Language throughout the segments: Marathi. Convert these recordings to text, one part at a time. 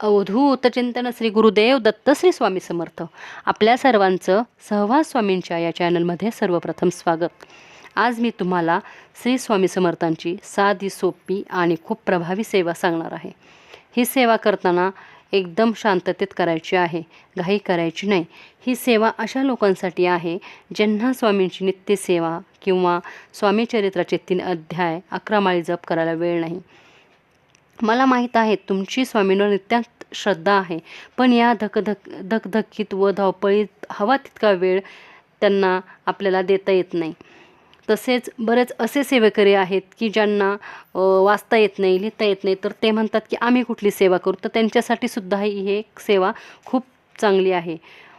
अवधूत चिंतन श्री गुरुदेव दत्त श्री स्वामी समर्थ. आपल्या सर्वांचं सहवास स्वामींच्या या चॅनलमध्ये सर्वप्रथम स्वागत. आज मी तुम्हाला श्री स्वामी समर्थांची साधी सोपी आणि खूप प्रभावी सेवा सांगणार आहे. ही सेवा करताना एकदम शांततेत करायची आहे घाई करायची नाही. ही सेवा अशा लोकांसाठी आहे ज्यांना स्वामींची नित्यसेवा किंवा स्वामी चरित्राचे तीन अध्याय अकरा माळी जप करायला वेळ नाही. मला माहीत आहे तुमची स्वामींवर नित्यांत श्रद्धा आहे. पण या धकधक धकधकीत व धावपळीत हवा तितका वेळ त्यांना आपल्याला देता येत नाही. तसेच बरेच असे सेवेकरी आहेत की ज्यांना वाचता येत नाही लिहिता येत नाही. तर ते म्हणतात की आम्ही कुठली सेवा करू? तर त्यांच्यासाठी सुद्धा ही ही एक सेवा खूप चांगली आहे.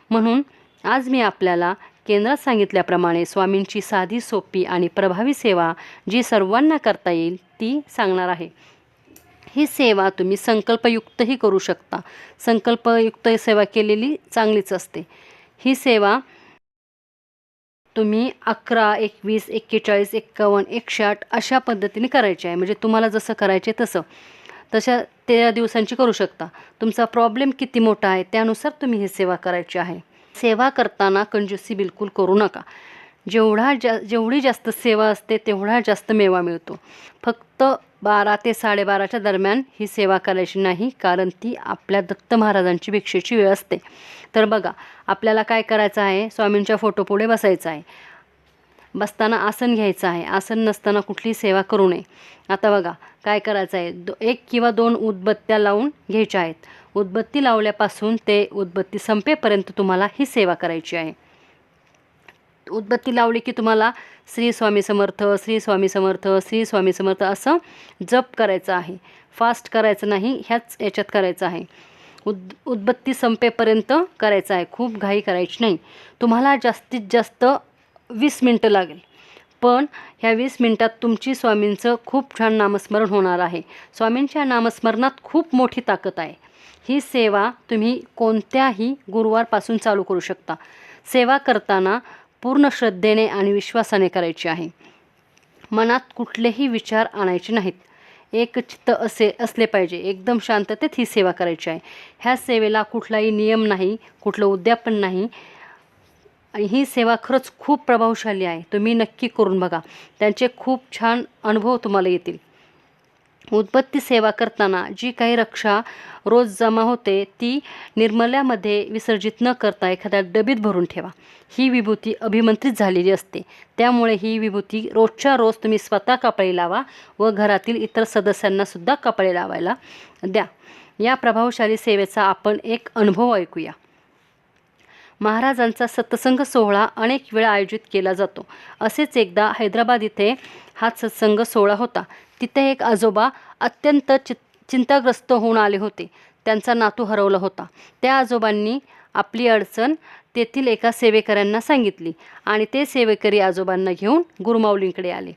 म्हणून आज मी आपल्याला केंद्रात सांगितल्याप्रमाणे स्वामींची साधी सोपी आणि प्रभावी सेवा जी सर्वांना करता येईल ती सांगणार आहे. ही सेवा तुम्ही संकल्पयुक्तही करू शकता. संकल्पयुक्त सेवा केलेली चांगलीच असते. ही सेवा तुम्ही अकरा एकवीस एक्केचाळीस एक्कावन्न एकशे आठ अशा पद्धतीने करायची आहे. म्हणजे तुम्हाला जसं करायचे तसं. तशा त्या दिवसांची करू शकता. तुमचा प्रॉब्लेम किती मोठा आहे त्यानुसार तुम्ही ही सेवा करायची आहे. सेवा करताना कंजूसी बिलकुल करू नका. जेवढा जा जेवढी जास्त सेवा असते तेवढा जास्त मेवा मिळतो. फक्त बारा ते साडेबाराच्या दरम्यान ही सेवा करायची नाही कारण ती आपल्या दत्त महाराजांची भिक्षेची वेळ असते. तर बघा आपल्याला काय करायचं आहे? स्वामींच्या फोटोपुढे बसायचं आहे. बसताना आसन घ्यायचं आहे. आसन नसताना कुठली सेवा करू नये. आता बघा काय करायचं आहे? दो एक किंवा दोन उदबत्त्या लावून घ्यायच्या आहेत. उदबत्ती लावल्यापासून ते उदबत्ती संपेपर्यंत तुम्हाला ही सेवा करायची आहे. उदबत्ती लावली की तुम्हाला श्री स्वामी समर्थ श्री स्वामी समर्थ श्री स्वामी समर्थ असं जप करायचं आहे. फास्ट करायचं नाही ह्याच याच्यात करायचं आहे. उद उदबत्ती संपेपर्यंत करायचं आहे. खूप घाई करायची नाही. तुम्हाला जास्तीत जास्त वीस मिनटं लागेल. पण ह्या वीस मिनटात तुमची स्वामींचं खूप छान नामस्मरण होणार आहे. स्वामींच्या नामस्मरणात खूप मोठी ताकद आहे. ही सेवा तुम्ही कोणत्याही गुरुवारपासून चालू करू शकता. सेवा करताना पूर्ण श्रद्धेने आणि विश्वासाने करायची आहे. मनात कुठलेही विचार आणायचे नाहीत. एक चित्त असे असले पाहिजे. एकदम शांततेत ही सेवा करायची आहे. ह्या सेवेला कुठलाही नियम नाही कुठलं उद्यापन नाही. आणि ही सेवा खरंच खूप प्रभावशाली आहे. तुम्ही नक्की करून बघा. त्यांचे खूप छान अनुभव तुम्हाला येतील. उत्पत्ती सेवा करताना जी काही रक्षा रोज जमा होते ती निर्मल्यामध्ये विसर्जित न करता एखाद्या डबीत भरून ठेवा. ही विभूती अभिमंत्रित झालेली असते. त्यामुळे ही विभूती रोजच्या रोज तुम्ही स्वतः कपाळी लावा व घरातील इतर सदस्यांनासुद्धा कपाळी लावायला द्या. या प्रभावशाली सेवेचा आपण एक अनुभव ऐकूया. महाराजांचा सत्संग सोहळा अनेक वेळा आयोजित केला जातो. असेच एकदा हैदराबाद इथे हा सत्संग सोहळा होता. तिथे एक आजोबा अत्यंत चि चिंताग्रस्त होऊन आले होते. त्यांचा नातू हरवला होता. त्या आजोबांनी आपली अडचण तेथील एका सेवेकऱ्यांना सांगितली आणि ते सेवेकरी आजोबांना घेऊन गुरुमाऊलींकडे आले.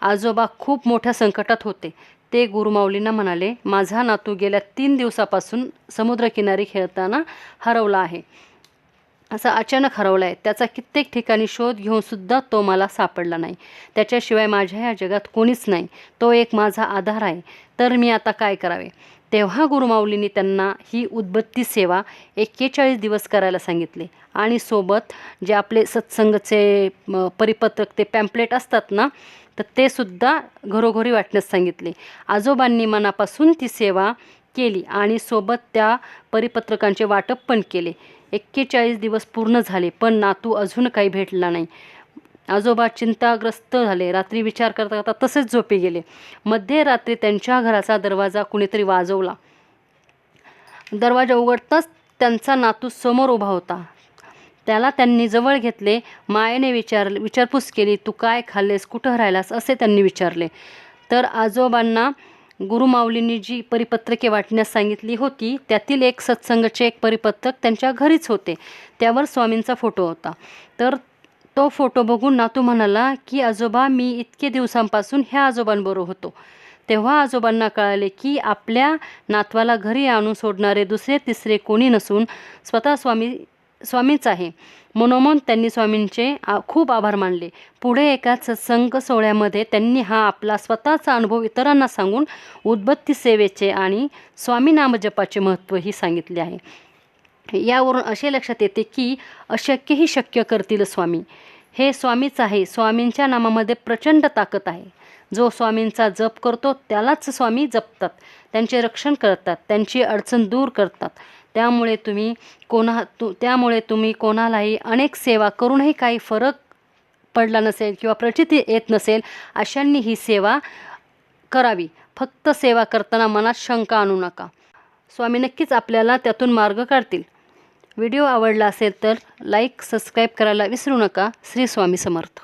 आजोबा खूप मोठ्या संकटात होते. ते गुरुमाऊलींना म्हणाले माझा नातू गेल्या तीन दिवसापासून समुद्रकिनारी खेळताना हरवला आहे. असा अचानक हरवला आहे त्याचा कित्येक ठिकाणी शोध घेऊनसुद्धा तो मला सापडला नाही. त्याच्याशिवाय माझ्या या जगात कोणीच नाही. तो एक माझा आधार आहे. तर मी आता काय करावे? तेव्हा गुरुमाऊलींनी त्यांना ही उदबत्ती सेवा एक्केचाळीस दिवस करायला सांगितले. आणि सोबत जे आपले सत्संगचे परिपत्रक ते पॅम्पलेट असतात ना तर ते सुद्धा घरोघरी वाटण्यास सांगितले. आजोबांनी मनापासून ती सेवा केली आणि सोबत त्या परिपत्रकांचे वाटप पण केले. एक्केचाळीस दिवस पूर्ण झाले पण नातू अजून काही भेटला नाही. आजोबा चिंताग्रस्त झाले. रात्री विचार करता करता तसेच झोपी गेले. मध्यरात्री त्यांच्या घराचा दरवाजा कुणीतरी वाजवला. दरवाजा उघडताच त्यांचा नातू समोर उभा होता. त्याला त्यांनी जवळ घेतले. मायेने विचार विचारपूस केली तू काय खाल्लेस? कुठं राहिलास? असे त्यांनी विचारले. तर आजोबांना गुरुमाऊलींनी जी परिपत्रके वाटण्यास सांगितली होती त्यातील एक सत्संगचे एक परिपत्रक त्यांच्या घरीच होते. त्यावर स्वामींचा फोटो होता. तर तो फोटो बघून नातू म्हणाला की आजोबा मी इतके दिवसांपासून ह्या आजोबांबरोबर होतो. तेव्हा आजोबांना कळाले की आपल्या नातवाला घरी आणून सोडणारे दुसरे तिसरे कोणी नसून स्वतः स्वामी स्वामीच आहे. मनोमन त्यांनी स्वामींचे खूप आभार मानले. पुढे एका सत्संग सोहळ्यामध्ये त्यांनी हा आपला स्वतःचा अनुभव इतरांना सांगून उद्बत्ती सेवेचे आणि स्वामी नामजपाचे महत्त्वही सांगितले आहे. यावरून असे लक्षात येते की अशक्यही शक्य करतील स्वामी. हे स्वामीच आहे. स्वामींच्या नामामध्ये प्रचंड ताकद आहे. जो स्वामींचा जप करतो त्यालाच स्वामी जपतात. त्यांचे रक्षण करतात. त्यांची अडचण दूर करतात. त्यामुळे तुम्ही कोणा तु त्यामुळे तुम्ही कोणालाही अनेक सेवा करूनही काही फरक पडला नसेल किंवा प्रचिती येत नसेल अशांनी ही सेवा करावी. फक्त सेवा करताना मनात शंका आणू नका. स्वामी नक्कीच आपल्याला त्यातून मार्ग काढतील. व्हिडिओ आवडला असेल तर लाईक सबस्क्राईब करायला विसरू नका. श्री स्वामी समर्थ.